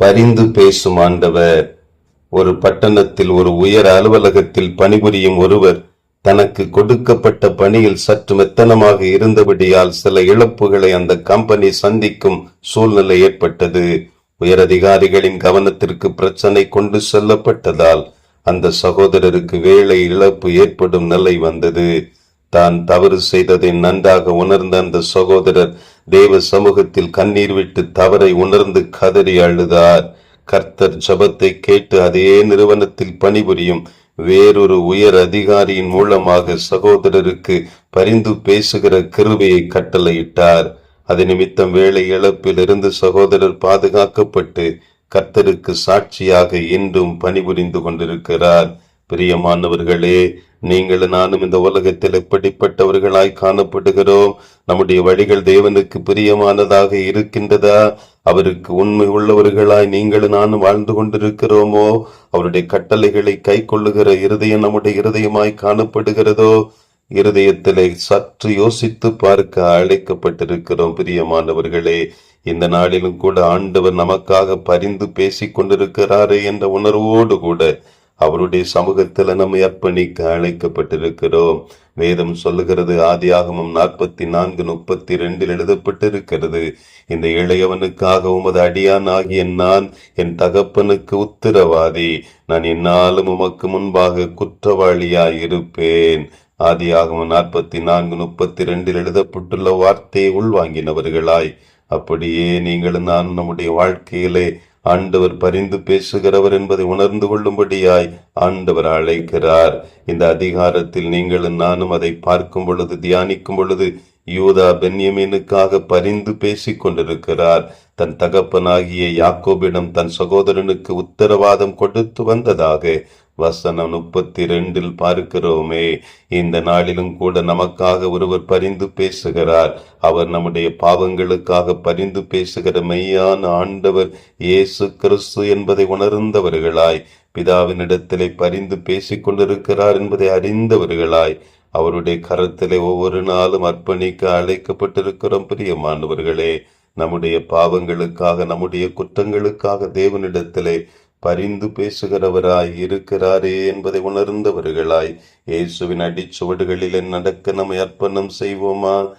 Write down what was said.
பரிந்து பேசும் ஆண்டவர். ஒரு பட்டணத்தில் ஒரு உயர் அலுவலகத்தில் பணிபுரியும் ஒருவர் தனக்கு கொடுக்கப்பட்ட பணியில் சற்று மெத்தனமாக இருந்தபடியால் சில இழப்புகளை அந்த கம்பெனி சந்திக்கும் சூழ்நிலை ஏற்பட்டது. உயரதிகாரிகளின் கவனத்திற்கு பிரச்சனை கொண்டு செல்லப்பட்டதால் அந்த சகோதரருக்கு வேலை இழப்பு ஏற்படும் நிலை வந்தது. தான் தவறு செய்ததை நன்றாக உணர்ந்த அந்த சகோதரர் தேவ சமூகத்தில் கண்ணீர் விட்டு தவறை உணர்ந்து கதறி அழுதார். கர்த்தர் ஜபத்தை கேட்டு அதே நிறுவனத்தில் பணிபுரியும் வேறொரு உயர் அதிகாரியின் மூலமாக சகோதரருக்கு பரிந்து பேசுகிற கிருபையை கட்டளையிட்டார். அது நிமித்தம் வேலை இழப்பில் இருந்து சகோதரர் பாதுகாக்கப்பட்டு கர்த்தருக்கு சாட்சியாக இன்றும் பணிபுரிந்து கொண்டிருக்கிறார். பிரியமானவர்களே நீங்கள் நானும் இந்த உலகத்தில் எப்படிப்பட்டவர்களாய் காணப்படுகிறோம். நம்முடைய வழிகள் தேவனுக்கு பிரியமானதாக இருக்கின்றதா? அவருக்கு உண்மை உள்ளவர்களாய் நீங்கள் நானும் வாழ்ந்து கொண்டிருக்கிறோமோ? அவருடைய கட்டளைகளை கை கொள்ளுகிற இருதயம் நம்முடைய இருதயமாய் காணப்படுகிறதோ? இருதயத்திலே சற்று யோசித்து பார்க்க அழைக்கப்பட்டிருக்கிறோம் பிரியமானவர்களே. இந்த நாளிலும் கூட ஆண்டவர் நமக்காக பரிந்து பேசிக் கொண்டிருக்கிறாரே என்ற உணர்வோடு கூட அவருடைய சமூகத்தில் நம்மை அர்ப்பணிக்க அழைக்கப்பட்டிருக்கிறோம். வேதம் சொல்லுகிறது ஆதியாகமம் நாற்பத்தி நான்கு முப்பத்தி ரெண்டில் எழுதப்பட்டிருக்கிறது. இந்த இளையவனுக்காக உமது அடியான் ஆகிய நான் என் தகப்பனுக்கு உத்தரவாதி. நான் என்னாலும் உமக்கு முன்பாக குற்றவாளியாயிருப்பேன். ஆதியாகமம் நாற்பத்தி நான்கு முப்பத்தி ரெண்டில் எழுதப்பட்டுள்ள வார்த்தையை உள்வாங்கினவர்களாய் அப்படியே நீங்களும் நான் நம்முடைய வாழ்க்கையிலே ஆண்டவர் பரிந்து பேசுகிறவர் என்பதை உணர்ந்து கொள்ளும்படியாய் ஆண்டவர் அழைக்கிறார். இந்த அதிகாரத்தில் நீங்களும் நானும் அதை பார்க்கும் பொழுது தியானிக்கும் பொழுது யூதா பென்யமீனுக்காக பரிந்து பேசிக் கொண்டிருக்கிறார். தன் தகப்பனாகிய யாக்கோபிடம் தன் சகோதரனுக்கு உத்தரவாதம் கொடுத்து வந்ததாக வசனம் முப்பத்தி ரெண்டில் பார்க்கிறோமே இந்த நாளிலும் கூட நமக்காக ஒருவர் பரிந்து பேசுகிறார். அவர் நம்முடைய பாவங்களுக்காக பரிந்து பேசுகிற மெய்யான ஆண்டவர் இயேசு கிறிஸ்து என்பதை உணர்ந்தவர்களாய் பிதாவினிடத்திலே பரிந்து பேசிக் கொண்டிருக்கிறார் என்பதை அறிந்தவர்களாய் அவருடைய கரத்திலே ஒவ்வொரு நாளும் அர்ப்பணிக்க அழைக்கப்பட்டிருக்கிறோம். பிரியமானவர்களே நம்முடைய பாவங்களுக்காக நம்முடைய குற்றங்களுக்காக தேவனிடத்திலே பரிந்து பேசுகிறவராய் இருக்கிறாரே என்பதை உணர்ந்தவர்களாய் இயேசுவின் அடிச்சுவடுகளில் நடக்க நம்மை அர்ப்பணம் செய்வோமா?